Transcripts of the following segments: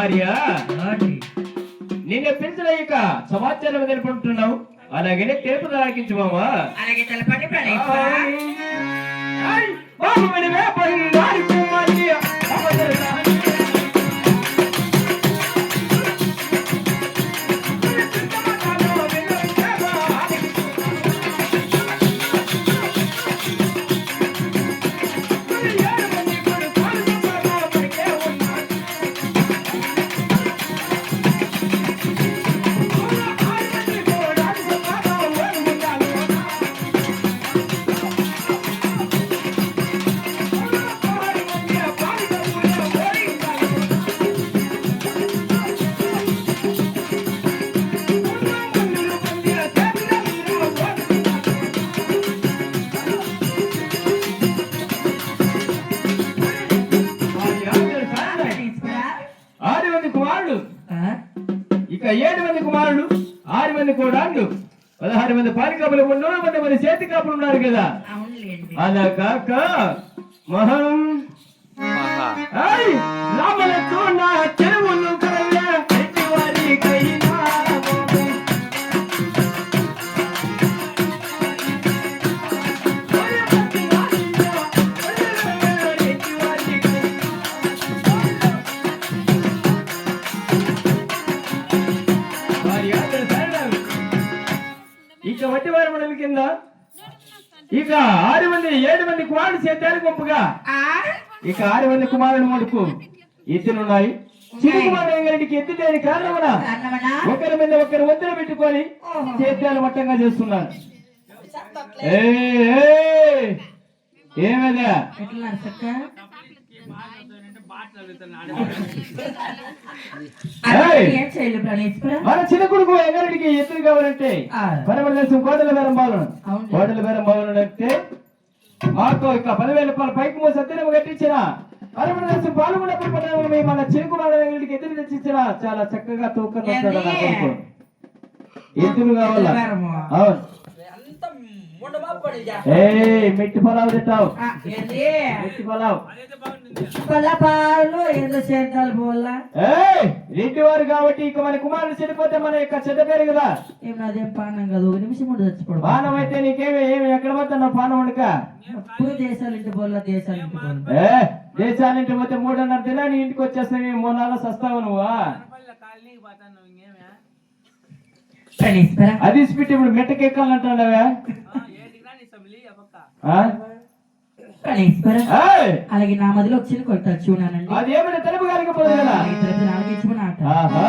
భార్య నిన్ను పిలిచిన సమాచారం తెలుపుకుంటున్నావు అలాగే తెలుపు తలాకించు మామా అలాగే తెలపండి పదహారు మంది పాలికాపులు మూడు మంది మంది చేతి కాపులు ఉన్నారు కదా అవునులేండి అలా కాక మహం ఐ రామలతో చేతారు గుంపుగా? ఇక ఆరు మంది కుమారుడు మడుకు కుమారుడు గారికి ఎత్తు లేని కారణమున? ఒకరి మీద ఒకరు ఒత్తిడి పెట్టుకొని ఓహో. చేత్యాలు మట్టంగా చేస్తున్నారు! ఏమదా మన చిన్న కొడుకు ఎంగరెడ్డికి ఎత్తులు కావాలంటే ఆ. పరమల దేశం కోటల బేరం బాలను అవును. కోటల బేరం బాలను అంటే మాకు ఇక పదివేల రూపాయల పైకి మో సత్యనం కట్టించిన పాల్గొన్నప్పుడు పట్టణంలో మేము మన ఎత్తులు తెచ్చిచ్చిన చాలా చక్కగా తూకం ఎత్తులు కావాలా. అవును. ఏయ్ మెట్టి పొలావు తింటావు మెట్టి చేద్దాలు ఏయ్ రెడ్డి వారు కాబట్టి ఇక మన కుమారుడు చనిపోతే మన యొక్క చెడ్డ పేరు కదా. ఏం నాదేం పానం కాదు ఒక నిమిషం కూడా చచ్చిపోడు. పానం అయితే నీకేమి ఏమి ఎక్కడ పోతున్నావు పానం వండుక ఎప్పుడు దేశాలు ఇంటి పోల్లా దేశాలు ఇంటి ఏ దేశానికి పోతే మూడున్నర దినా నీ ఇంటికి వచ్చేస్తావు మూడు నాలుగు సస్తావు నువ్వా? అది ఇసిపెట్టి ఇప్పుడు ఏయ్ అలాగే నా మదిలో వచ్చింది కొడతా చూడానండి అది ఏమైనా తెలుపు కాలికపోదు కదా ఇద్దరు నాలుగు ఇచ్చుకుని ఆట ఆహా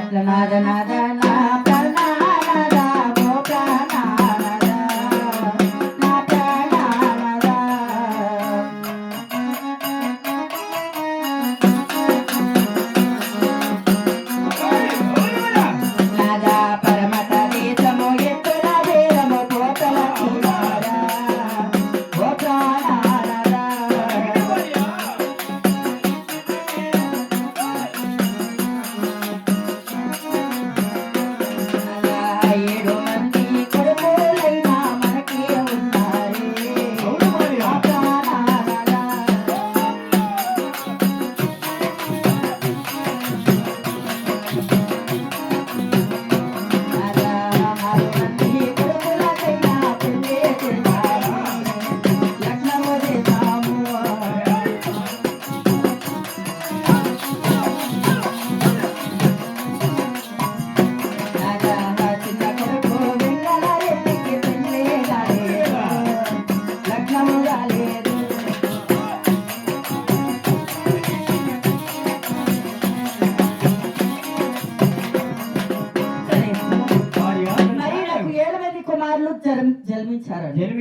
అట్లా నాద నాద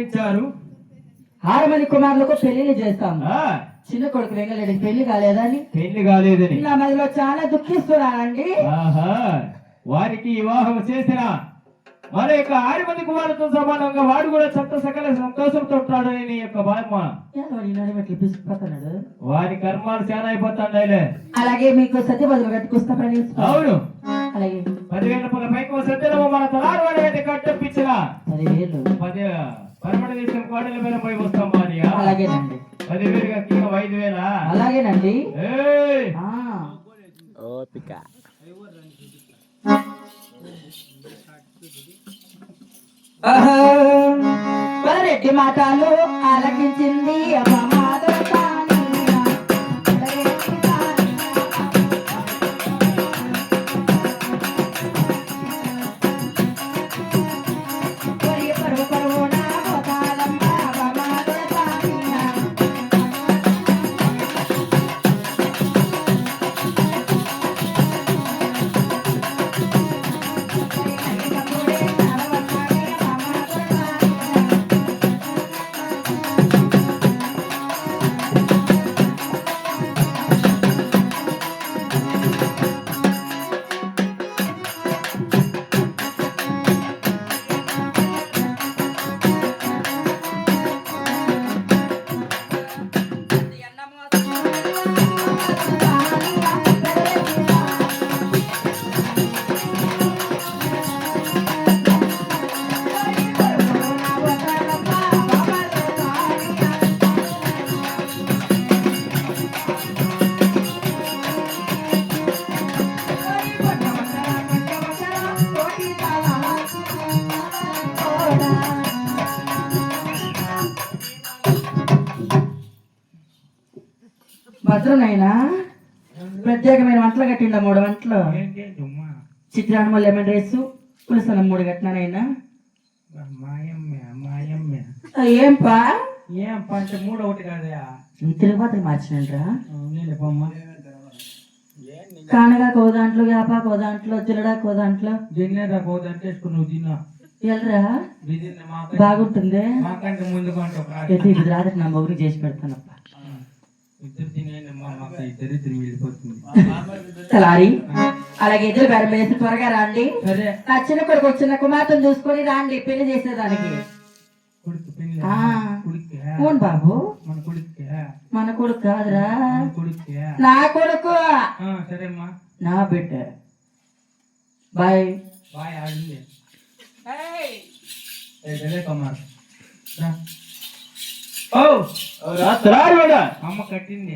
జన్మించారు. ఆరు మంది కుమారులకు పెళ్ళిళ్ళు చేస్తాం చిన్న కొడుకు వెంగళరెడ్డికి పెళ్ళి కాలేదని. పెళ్ళి కాలేదని. నా మదిలో చాలా దుఃఖిస్తున్నానండి ఆహా. వారికి వివాహం చేసిన మన యొక్క ఆరు మంది కుమారులతో సమానంగా వాడు కూడా చట్ట సకల సంతోషంతో ఉంటాడు నీ యొక్క బామ్మ వారి కర్మాలు చాలా అయిపోతాండాయిలే అలాగే మీకు సత్యభద్ర కట్టుకొస్తా అవును. అలాగే. పదివేల పైకి సత్యనము మన తలారు అయితే కట్టొప్పించిన. పదివేలు. పది పరమడ దేశం కోటల మీద పోయి వస్తాం భార్య. అలాగేనండి. పదివేలు కాక ఇంకా ఐదు వేలా? అలాగేనండి. ఏయ్! ఆ, ఓపిక. మాటలు ఆలకించింది అమ్మ భద్రనైనా ప్రత్యేకమైన వంటలు కట్టిండ మూడు వంటలు? చిత్రాన్నం లెమన్ రైస్? పులుసనం మూడు కట్టినానైనా మాయమ్మే మాయమ్మే. ఏం పా ఏం పంచ మూడు ఒకటి కాదయా తిరుగుబాతులు మార్చినంట్రా? కానగా కో దాంట్లో కో దాంట్లో జిల్లడా కో దాంట్లో. జిన్నెరా పోదంటే వేసుకుని నువ్వు తిన్నా. వెళ్ళరా బాగుంటుంది? మాకంటే ముందు ఇది రాత్రి నా మొగుడు చేసి పెడతానప్ప. ఇద్దరు ఇద్దరు ఇద్దరు తలారి అలాగే ఎదురు బెరం వేసి త్వరగా రాండి. నా చిన్న కొడుకు వచ్చిన కుమార్తెను చూసుకొని రాండి పెళ్ళి చేసేదానికి. అవును బాబు. మన కుడికి. కాదురా. నా కొడుకు. నా బిడ్డ. బాయ్. బాయ్ ఆడింది. అమ్మ కట్టింది.